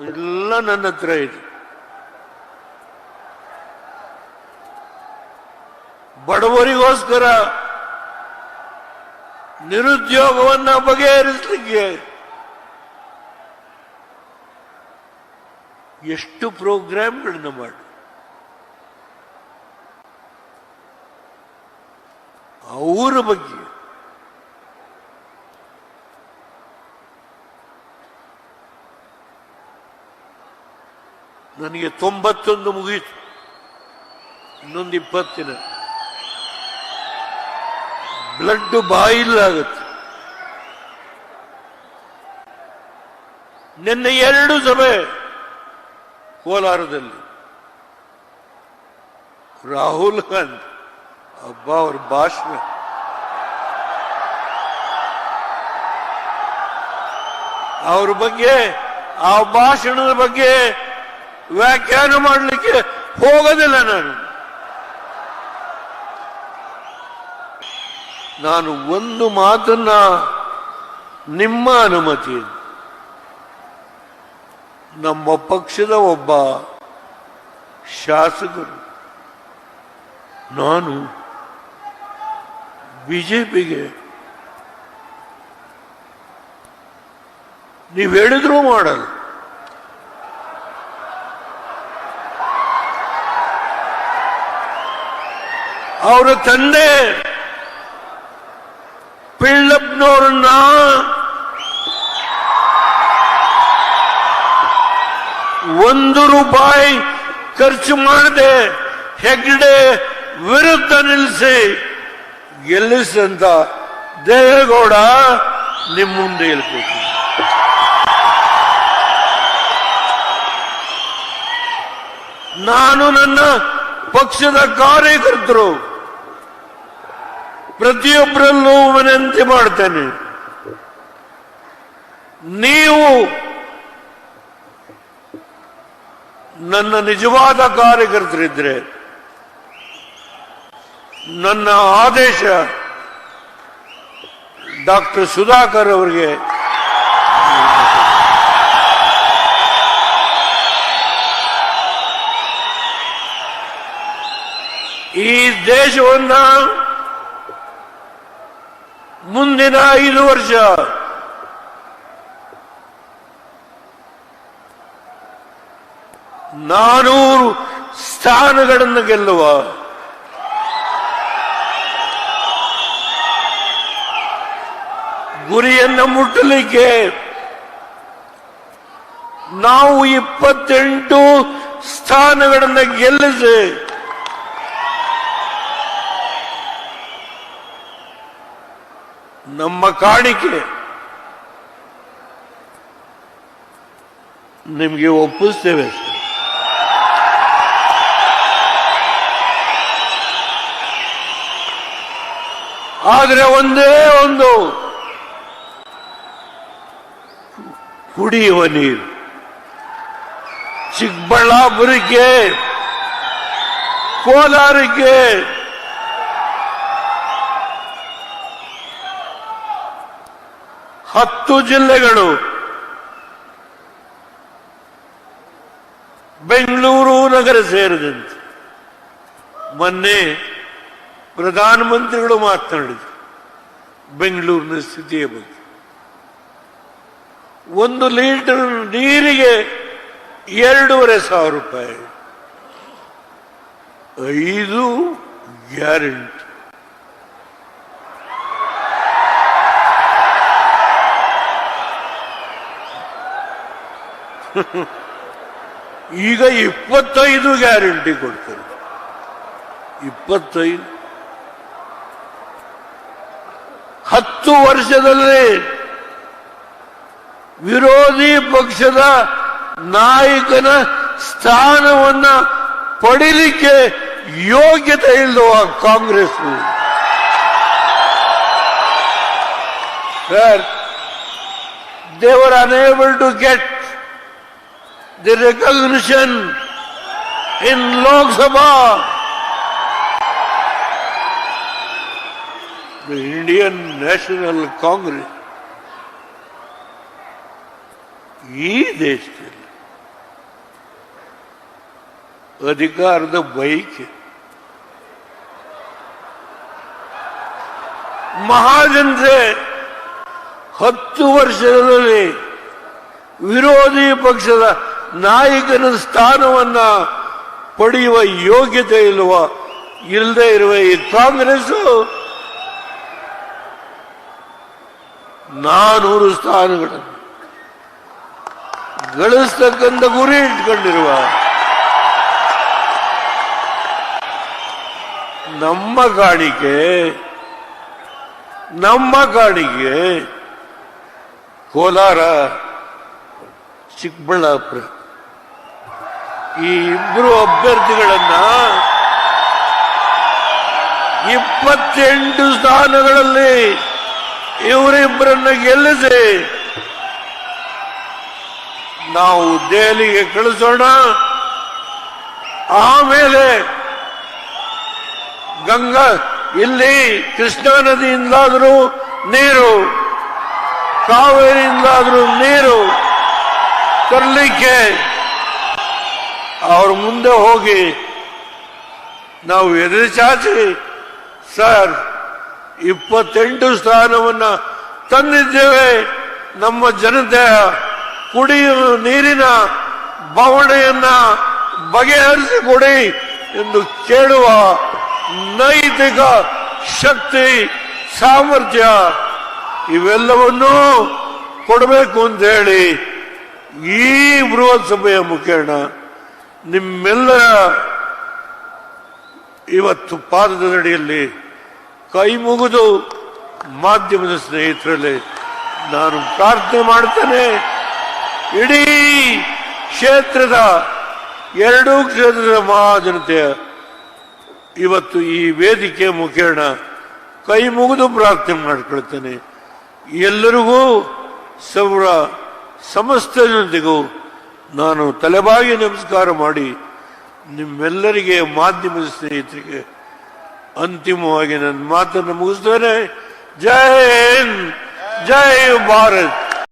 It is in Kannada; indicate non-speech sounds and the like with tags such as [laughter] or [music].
ಎಲ್ಲ ನನ್ನ ಹತ್ರ ಇದೆ. ಬಡವರಿಗೋಸ್ಕರ ನಿರುದ್ಯೋಗವನ್ನ ಬಗೆಹರಿಸಲಿಕ್ಕೆ ಎಷ್ಟು ಪ್ರೋಗ್ರಾಮ್ಗಳನ್ನ ಮಾಡಿ. ಅವರ ಬಗ್ಗೆ ನನಗೆ ತೊಂಬತ್ತೊಂದು ಮುಗೀತು. ಇನ್ನೊಂದು ಇಪ್ಪತ್ತಿನ. ಬ್ಲಡ್ ಬಾಯಿಲ್ಲಾಗುತ್ತೆ. ನಿನ್ನೆ ಎರಡು ಸಭೆ ಕೋಲಾರದಲ್ಲಿ. ರಾಹುಲ್ ಗಾಂಧಿ, ಹಬ್ಬ ಅವ್ರ ಭಾಷಣ. ಅವ್ರ ಬಗ್ಗೆ, ಆ ಭಾಷಣದ ಬಗ್ಗೆ ವ್ಯಾಖ್ಯಾನ ಮಾಡಲಿಕ್ಕೆ ಹೋಗೋದಿಲ್ಲ ನಾನು. ನಾನು ಒಂದು ಮಾತನ್ನ ನಿಮ್ಮ ಅನುಮತಿ ನಮ್ಮ ಪಕ್ಷದ ಒಬ್ಬ ಶಾಸಕರು, ನಾನು ಬಿಜೆಪಿಗೆ ನೀವು ಹೇಳಿದ್ರೂ ಮಾಡಲ್ಲ. ಅವರ ತಂದೆ ಪಿಳ್ಳಪ್ನವ್ರನ್ನ ಒಂದು ರೂಪಾಯಿ ಖರ್ಚು ಮಾಡದೆ ಹೆಗ್ಡೆ ವಿರುದ್ಧ ನಿಲ್ಲಿಸಿ ಗೆಲ್ಲಿಸಿದಂತ ದೇವೇಗೌಡ ನಿಮ್ಮ ಮುಂದೆ ಇರ್ಬೇಕು. ನಾನು ನನ್ನ ಪಕ್ಷದ ಕಾರ್ಯಕರ್ತರು. ಪ್ರತಿಯೊಬ್ಬರಲ್ಲೂ ವಿನಂತಿ ಮಾಡ್ತೇನೆ. ನೀವು ನನ್ನ ನಿಜವಾದ ಕಾರ್ಯಕರ್ತರಿದ್ರೆ ನನ್ನ ಆದೇಶ ಡಾಕ್ಟರ್ ಸುಧಾಕರ್ ಅವರಿಗೆ ಈ ದೇಶವನ್ನ ಮುಂದಿನ ಐದು ವರ್ಷ. ನಾನೂರು ಸ್ಥಾನಗಳನ್ನು ಗೆಲ್ಲುವ. ಗುರಿಯನ್ನು ಮುಟ್ಟಲಿಕ್ಕೆ ನಾವು ಇಪ್ಪತ್ತೆಂಟು ಸ್ಥಾನಗಳನ್ನು ಗೆಲ್ಲಿಸಿ ನಮ್ಮ ಕಾಣಿಕೆ. ನಿಮಗೆ ಒಪ್ಪಿಸ್ತೇವೆ ಆದ್ರೆ ಒಂದೇ ಒಂದು ಕುಡಿಯುವ ನೀರು. ಚಿಕ್ಕಬಳ್ಳಾಪುರಕ್ಕೆ ಕೋಲಾರಕ್ಕೆ ಹತ್ತು ಜಿಲ್ಲೆಗಳು. ಬೆಂಗಳೂರು ನಗರ ಸೇರಿದಂತೆ. ಮೊನ್ನೆ ಪ್ರಧಾನಮಂತ್ರಿಗಳು ಮಾತನಾಡಿದರು. ಬೆಂಗಳೂರಿನ ಸ್ಥಿತಿಯ ಬಗ್ಗೆ. ಒಂದು ಲೀಟರ್ ನೀರಿಗೆ ಎರಡೂವರೆ ಸಾವಿರ ರೂಪಾಯಿ. ಐದು ಗ್ಯಾರಂಟಿ. [laughs] ಈಗ ಇಪ್ಪತ್ತೈದು ಗ್ಯಾರಂಟಿ ಕೊಡ್ತಾರೆ ಇಪ್ಪತ್ತೈದು. ಹತ್ತು ವರ್ಷದಲ್ಲಿ ವಿರೋಧಿ ಪಕ್ಷದ ನಾಯಕನ ಸ್ಥಾನವನ್ನ ಪಡಿಲಿಕ್ಕೆ ಯೋಗ್ಯತೆ ಇಲ್ಲವ Congress? Sir, they were unable to get the recognition in Lok Sabha. The Indian National Congress ಈ ದೇಶದಲ್ಲಿ ಅಧಿಕಾರದ ಬೈಕ್ ಮಹಾಜನತೆ ಹತ್ತು ವರ್ಷದಲ್ಲಿ ವಿರೋಧಿ ಪಕ್ಷದ ನಾಯಕನ ಸ್ಥಾನವನ್ನ ಪಡೆಯುವ ಯೋಗ್ಯತೆ ಇಲ್ವ? ಇಲ್ಲದೆ ಇರುವ ಈ ಕಾಂಗ್ರೆಸ್ ನಾನೂರು ಸ್ಥಾನಗಳನ್ನು ಗಳಿಸ್ತಕ್ಕಂಥ ಗುರಿ ಇಟ್ಕೊಂಡಿರುವ ನಮ್ಮ ಕಾಣಿಕೆ ನಮ್ಮ ಕಾಣಿಕೆ ಕೋಲಾರ, ಚಿಕ್ಕಬಳ್ಳಾಪುರ. ಈ ಇಬ್ಬರು ಅಭ್ಯರ್ಥಿಗಳನ್ನ ಇಪ್ಪತ್ತೆಂಟು ಸ್ಥಾನಗಳಲ್ಲಿ ಇವರಿಬ್ಬರನ್ನ ಗೆಲ್ಲಿಸಿ ನಾವು ದೆಹಲಿಗೆ ಕಳಿಸೋಣ. ಆಮೇಲೆ ಗಂಗಾ, ಇಲ್ಲಿ ಕೃಷ್ಣಾ ನದಿಯಿಂದಾದರೂ ನೀರು, ಕಾವೇರಿಯಿಂದಾದರೂ ನೀರು ತರಲಿಕ್ಕೆ ಅವ್ರ ಮುಂದೆ ಹೋಗಿ ನಾವು ಎದುರು ಚಾಚಿ ಸರ್, ಇಪ್ಪತ್ತೆಂಟು ಸ್ಥಾನವನ್ನ ತಂದಿದ್ದೇವೆ. ನಮ್ಮ ಜನತೆಯ ಕುಡಿಯುವ ನೀರಿನ ಬವಣೆಯನ್ನ ಬಗೆಹರಿಸಿಕೊಡಿ ಎಂದು ಕೇಳುವ ನೈತಿಕ ಶಕ್ತಿ, ಸಾಮರ್ಥ್ಯ ಇವೆಲ್ಲವನ್ನೂ ಕೊಡಬೇಕು ಅಂತ ಹೇಳಿ ಈ ಬೃಹತ್ ಸಭೆಯ ಮುಖೇಣ ನಿಮ್ಮೆಲ್ಲರ ಇವತ್ತು ಪಾದದ ನಡೆಯಲ್ಲಿ ಕೈ ಮುಗಿದು ಮಾಧ್ಯಮದ ಸ್ನೇಹಿತರಲ್ಲಿ ನಾನು ಪ್ರಾರ್ಥನೆ ಮಾಡ್ತೇನೆ ಇಡೀ ಕ್ಷೇತ್ರದ ಎರಡೂ ಕ್ಷೇತ್ರದ ಮಹಾಜನತೆಯ ಇವತ್ತು ಈ ವೇದಿಕೆ ಮುಖೇಣ ಕೈ ಮುಗಿದು ಪ್ರಾರ್ಥನೆ ಮಾಡ್ಕೊಳ್ತೇನೆ ಎಲ್ಲರಿಗೂ ಸಮಸ್ತ ಜನತೆಗೂ ನಾನು ತಲೆಬಾಗಿ ನಮಸ್ಕಾರ ಮಾಡಿ ನಿಮ್ಮೆಲ್ಲರಿಗೆ ಮಾಧ್ಯಮದ ಸ್ನೇಹಿತರಿಗೆ ಅಂತಿಮವಾಗಿ ನನ್ನ ಮಾತನ್ನು ಮುಗಿಸ್ತೇನೆ. ಜೈ ಹಿಂದ್, ಜೈ ಭಾರತ್.